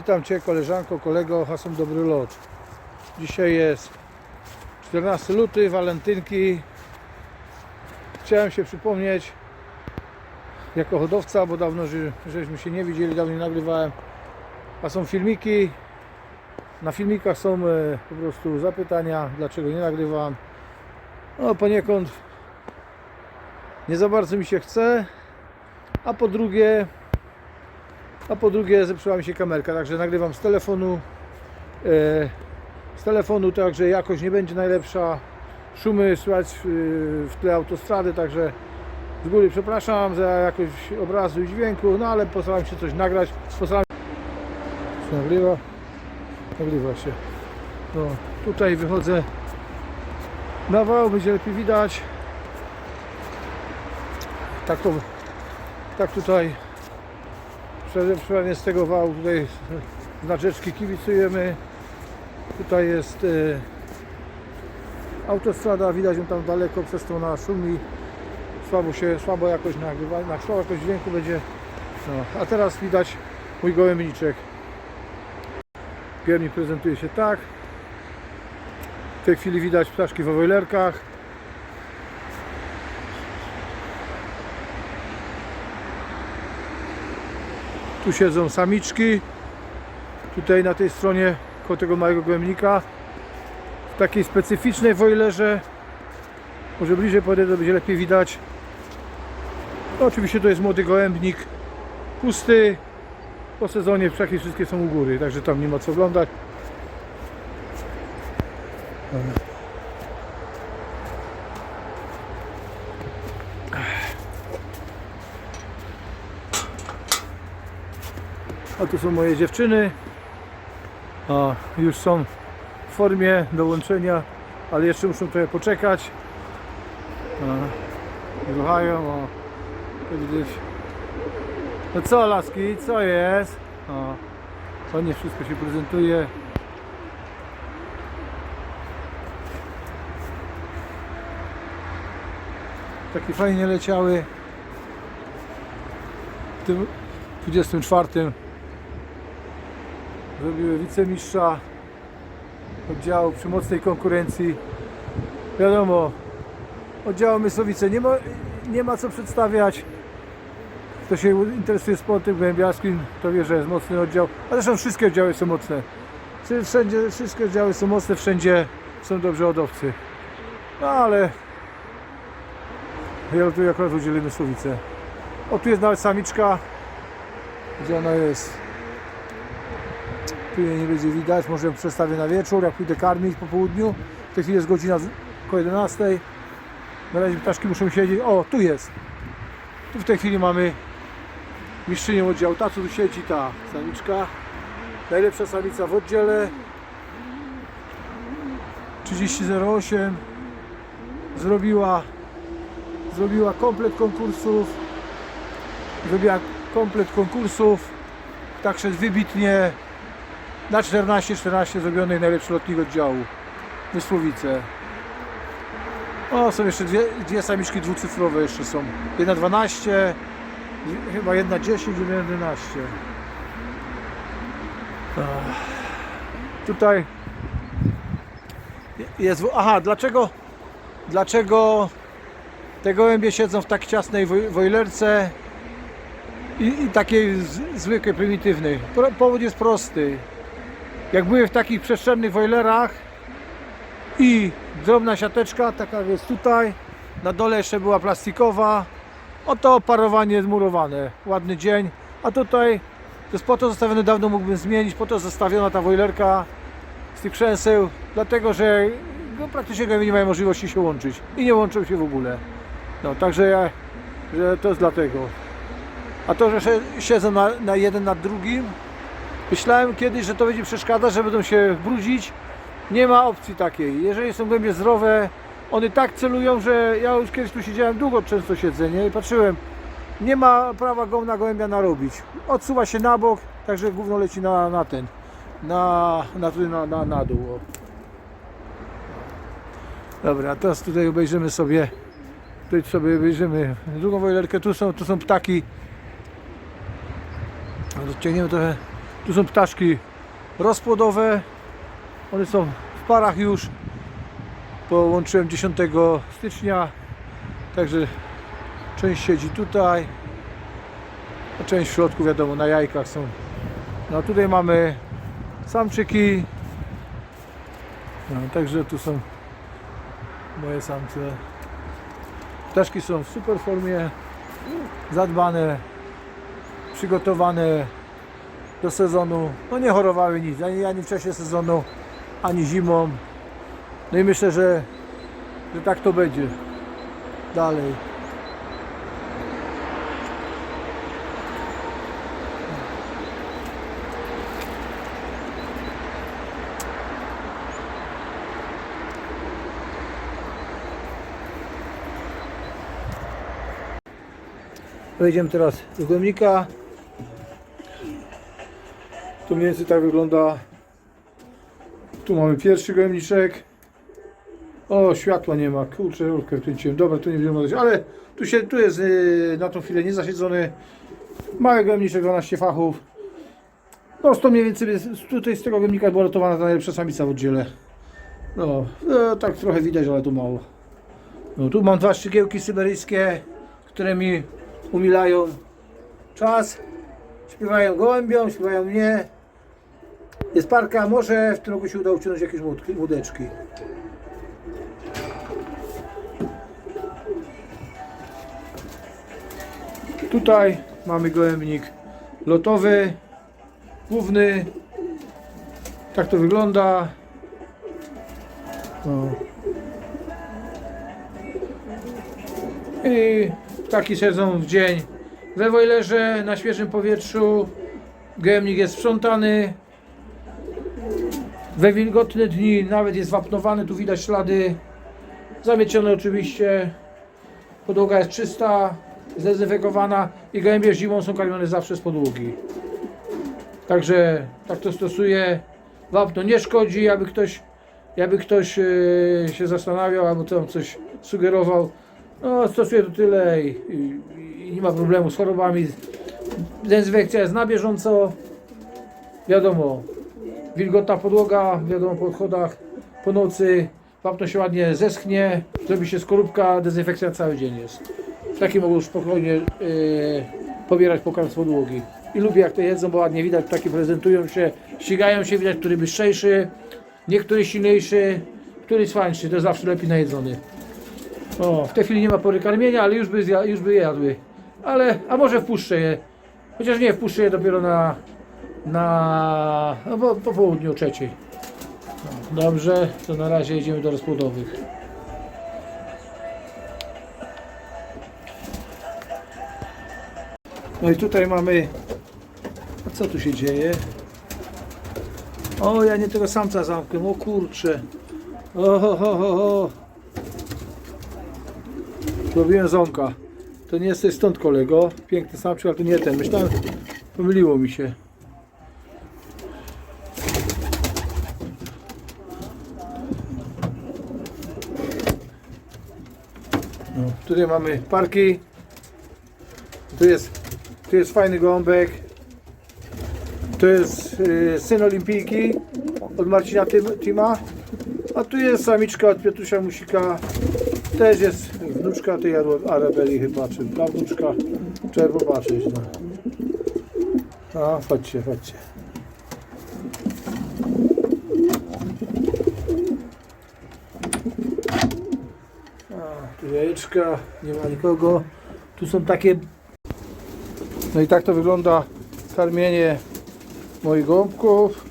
Witam Cię koleżanko, kolego, hasłem dobry lot. Dzisiaj jest 14 luty, walentynki. Chciałem się przypomnieć jako hodowca, bo dawno że- żeśmy się nie widzieli, dawno nie nagrywałem. A są filmiki. Na filmikach są e, po prostu zapytania, dlaczego nie nagrywam. No poniekąd nie za bardzo mi się chce, a po drugie a po drugie zepsuła mi się kamerka, także nagrywam z telefonu. E, z telefonu także jakość nie będzie najlepsza. Szumy słychać e, w tle autostrady, także z góry przepraszam za jakość obrazu i dźwięku, no ale postaram się coś nagrać. Postaram się nagrywa. Nagrywa się. No, tutaj wychodzę na wał, będzie lepiej widać. Tak to tak tutaj Wszystkim z tego wału tutaj znaczeczki kibicujemy. Tutaj jest e, autostrada, widać ją tam daleko, przez to na szumi. Słabo się, słabo jakoś nagrywa, na słabo jakoś dźwięku będzie. No, a teraz widać mój gołębniczek. Piernik prezentuje się tak. W tej chwili widać ptaszki w wojlerkach. Tu siedzą samiczki. Tutaj na tej stronie koło tego małego gołębnika. W takiej specyficznej wojlerze. Może bliżej podejdę, to będzie lepiej widać. No, oczywiście to jest młody gołębnik. Pusty. Po sezonie ptaki wszystkie są u góry, także tam nie ma co oglądać. A tu są moje dziewczyny. A, już są w formie dołączenia, ale jeszcze muszą trochę poczekać. A, Ruchają, o. Widać. No co laski, co jest? O, ładnie wszystko się prezentuje. Takie fajnie leciały. W tym 24 zrobiły wicemistrza oddziału przy mocnej konkurencji. Wiadomo, oddziału Mysłowice nie ma, nie ma co przedstawiać. Kto się interesuje sportem głębiarskim, to wie, że jest mocny oddział. A zresztą wszystkie oddziały są mocne. Wszędzie, wszystkie oddziały są mocne, wszędzie są dobrzy hodowcy. No ale ja tu akurat udzielimy Mysłowice. O, tu jest nawet samiczka. Gdzie ona jest? Jej nie będzie widać, może ją przestawię na wieczór, jak pójdę karmić po południu. W tej chwili jest godzina około 11. Na razie ptaszki muszą siedzieć. O, tu jest. Tu w tej chwili mamy mistrzynię oddziału. Ta, co tu siedzi, ta samiczka. Najlepsza samica w oddziale. 3008 zrobiła zrobiła komplet konkursów zrobiła komplet konkursów szedł wybitnie na 14-14 zrobionych najlepszy lotnik oddziału Wysłowice o są jeszcze dwie, dwie samiczki dwucyfrowe jeszcze są jedna 12 dwie- chyba jedna 10 jedna 11 Ach. tutaj jest aha dlaczego dlaczego te gołębie siedzą w tak ciasnej woj- wojlerce i, i takiej z, zwykłej, prymitywnej. Powód jest prosty. Jak były w takich przestrzennych wojlerach i drobna siateczka, taka jest tutaj, na dole jeszcze była plastikowa, oto parowanie zmurowane, ładny dzień, a tutaj to jest po to zostawione, dawno mógłbym zmienić, po to zostawiona ta wojlerka z tych przęseł, dlatego że no, praktycznie nie mają możliwości się łączyć i nie łączą się w ogóle. No, także ja, że to jest dlatego. A to, że siedzą na, na jeden nad drugim, myślałem kiedyś, że to będzie przeszkadzać, że będą się brudzić. Nie ma opcji takiej. Jeżeli są głębie zdrowe, one tak celują, że ja już kiedyś tu siedziałem długo, często siedzę, nie? I patrzyłem, nie ma prawa gołna gołębia narobić. Odsuwa się na bok, także gówno leci na, na ten, na, na, na, na, na dół. Dobra, teraz tutaj obejrzymy sobie Tutaj sobie obejrzymy drugą wojlerkę. Tu są, tu są ptaki. Odciągniemy trochę Tu są ptaszki rozpłodowe. One są w parach już. Połączyłem 10 stycznia. Także część siedzi tutaj. A część w środku wiadomo na jajkach są. No a tutaj mamy samczyki. No, także tu są moje samce. Ptaszki są w super formie, zadbane, przygotowane do sezonu. No nie chorowały nic, ani, ani w czasie sezonu, ani zimą. No i myślę, że, że tak to będzie dalej. Wejdziemy teraz do głębnika. Tu mniej więcej tak wygląda. Tu mamy pierwszy głębniczek. O, światła nie ma. Kurczę, rurkę wkręciłem. Dobra, tu nie będziemy oglądać, ale tu, się, tu jest yy, na tą chwilę niezasiedzony. Mały głębniczek, 12 fachów. No, to mniej więcej jest, tutaj z tego głębnika była lotowana ta najlepsza samica w oddziele. No, no, tak trochę widać, ale to mało. No, tu mam dwa szczygiełki syberyjskie, które mi umilają czas. Śpiewają gołębiom, śpiewają mnie. Jest parka, może w tym roku się uda uciągnąć jakieś łódki- łódeczki. Tutaj mamy gołębnik lotowy, główny. Tak to wygląda. O. I ptaki siedzą w dzień we wojlerze, na świeżym powietrzu. Gojemnik jest sprzątany. We wilgotne dni nawet jest wapnowany, tu widać ślady. Zamiecione oczywiście. Podłoga jest czysta, zdezynfekowana i gołębie zimą są karmione zawsze z podłogi. Także tak to stosuję. Wapno nie szkodzi, aby ktoś, aby ktoś e, się zastanawiał albo tam coś sugerował. No, stosuję to tyle i, i, i nie ma problemu z chorobami. Dezynfekcja jest na bieżąco. Wiadomo, wilgotna podłoga, wiadomo, po odchodach, po nocy. Wapno się ładnie zeschnie, zrobi się skorupka, dezynfekcja cały dzień jest. Taki mogą spokojnie yy, pobierać pokarm z podłogi. I lubię jak to jedzą, bo ładnie widać, takie prezentują się, ścigają się, widać, który bystrzejszy, niektóry silniejszy, który swańszy, to jest zawsze lepiej najedzony. O, w tej chwili nie ma pory karmienia, ale już by, zja, już by jadły. Ale, a może wpuszczę je. Chociaż nie, wpuszczę je dopiero na, na no, po, po południu trzeciej. Dobrze, to na razie idziemy do rozpłodowych. No i tutaj mamy, a co tu się dzieje? O, ja nie tego samca zamknę, o kurczę. O, ho, ho, ho, ho. Zrobiłem ząka. To nie jesteś stąd kolego. Piękny samczyk, ale to nie ten. Myślałem, pomyliło mi się. Tutaj mamy parki. Tu jest, tu jest fajny gołąbek. To jest y, syn olimpijki od Marcina Tima. A tu jest samiczka od Piotrusia Musika. Też jest wnuczka tej Arabeli chyba, czy prawnuczka. Trzeba popatrzeć. No. A, chodźcie, chodźcie. Nie ma nikogo. Tu są takie... No i tak to wygląda karmienie moich gołąbków.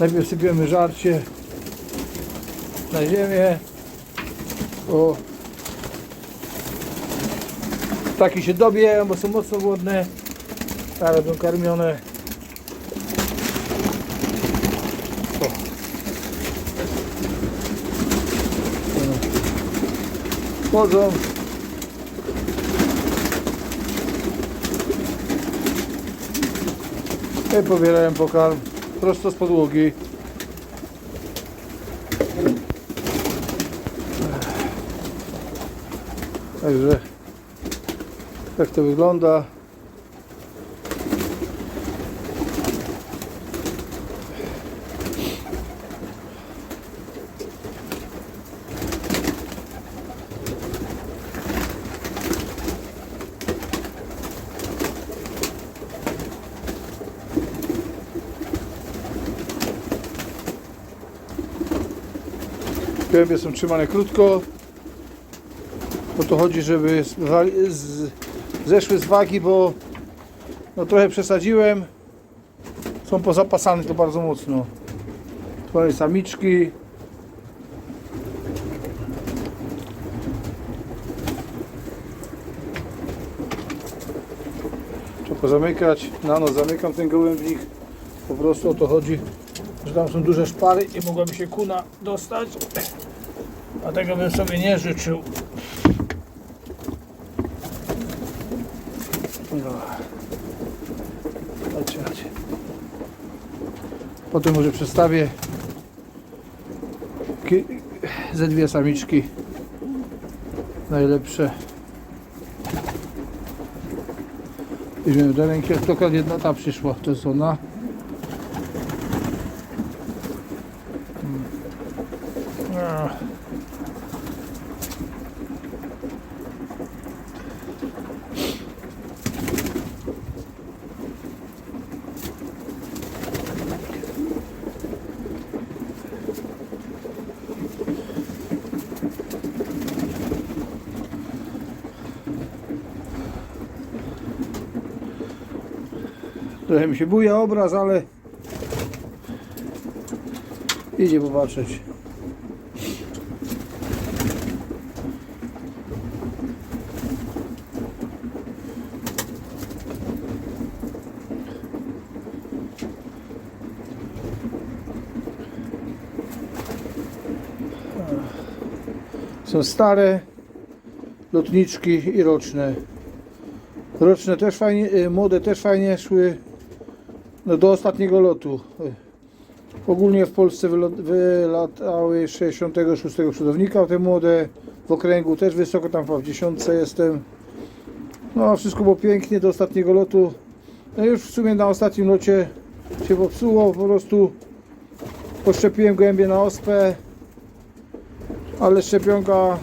Najpierw sypiemy żarcie na ziemię. O. Ptaki się dobijają, bo są mocno głodne. Ale będą karmione. No. Chodzą. I pobierają pokarm prosto z podłogi. Także tak to wygląda. Gołębie są trzymane krótko. O to chodzi, żeby zeszły z wagi, bo no trochę przesadziłem. Są pozapasane to bardzo mocno. Tu mamy samiczki. Trzeba pozamykać. Na noc zamykam ten gołębnik. Po prostu o to chodzi, że tam są duże szpary i mogłaby się kuna dostać. A tego bym sobie nie życzył. No. Chodźcie, chodźcie. Potem może przestawię ze dwie samiczki najlepsze. Weźmiemy do ręki, tylko jedna ta przyszła, to jest ona. Trochę mi się buja obraz, ale idzie popatrzeć. Są stare lotniczki i roczne. Roczne też fajnie, młode też fajnie szły no, do ostatniego lotu. Ogólnie w Polsce wylatały 66 przodownika, te młode w okręgu też wysoko, tam w dziesiątce jestem. No wszystko było pięknie do ostatniego lotu. No już w sumie na ostatnim locie się popsuło, po prostu poszczepiłem gołębie na ospę, ale szczepionka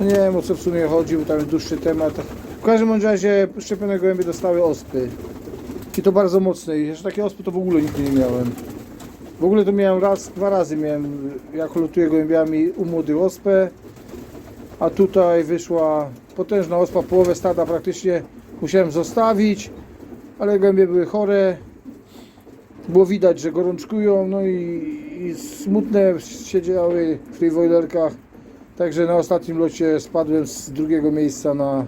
no nie wiem o co w sumie chodzi, bo tam jest dłuższy temat. W każdym razie szczepione gołębie dostały ospy. I to bardzo mocne. I jeszcze takie ospy to w ogóle nigdy nie miałem. W ogóle to miałem raz, dwa razy miałem, jak lotuję gołębiami u młodych ospę. A tutaj wyszła potężna ospa, połowę stada praktycznie musiałem zostawić. Ale gołębie były chore. Było widać, że gorączkują, no i, i smutne siedziały w tych wojlerkach. Także na ostatnim locie spadłem z drugiego miejsca na,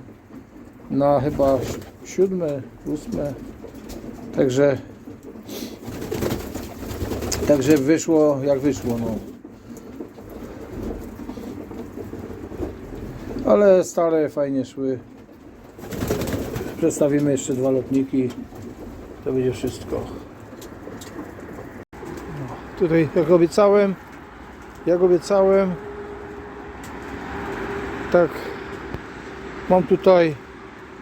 na chyba si- siódme, ósme. Także Także wyszło jak wyszło, no. Ale stare fajnie szły. Przedstawimy jeszcze dwa lotniki. To będzie wszystko. No, tutaj jak obiecałem, jak obiecałem, tak mam tutaj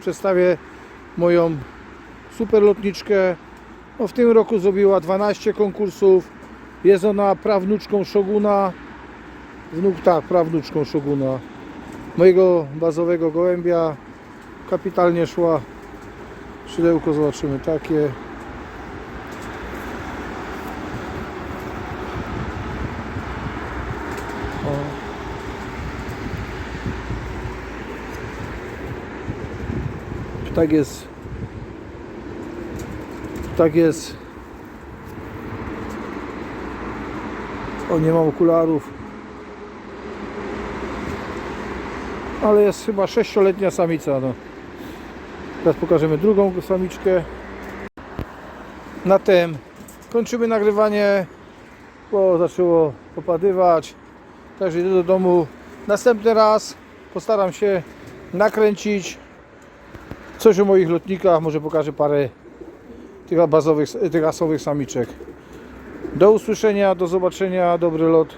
przedstawię moją super lotniczkę no, w tym roku zrobiła 12 konkursów. Jest ona prawnuczką Szoguna. Wnuk tak, prawnuczką Szoguna. Mojego bazowego gołębia. Kapitalnie szła. Szydełko zobaczymy takie. Tak jest. Tak jest. O, nie mam okularów. Ale jest chyba sześcioletnia samica. No. Teraz pokażemy drugą samiczkę. Na tym kończymy nagrywanie, bo zaczęło popadywać. Także idę do domu. Następny raz postaram się nakręcić coś o moich lotnikach, może pokażę parę tych bazowych, tych rasowych samiczek. Do usłyszenia, do zobaczenia, dobry lot.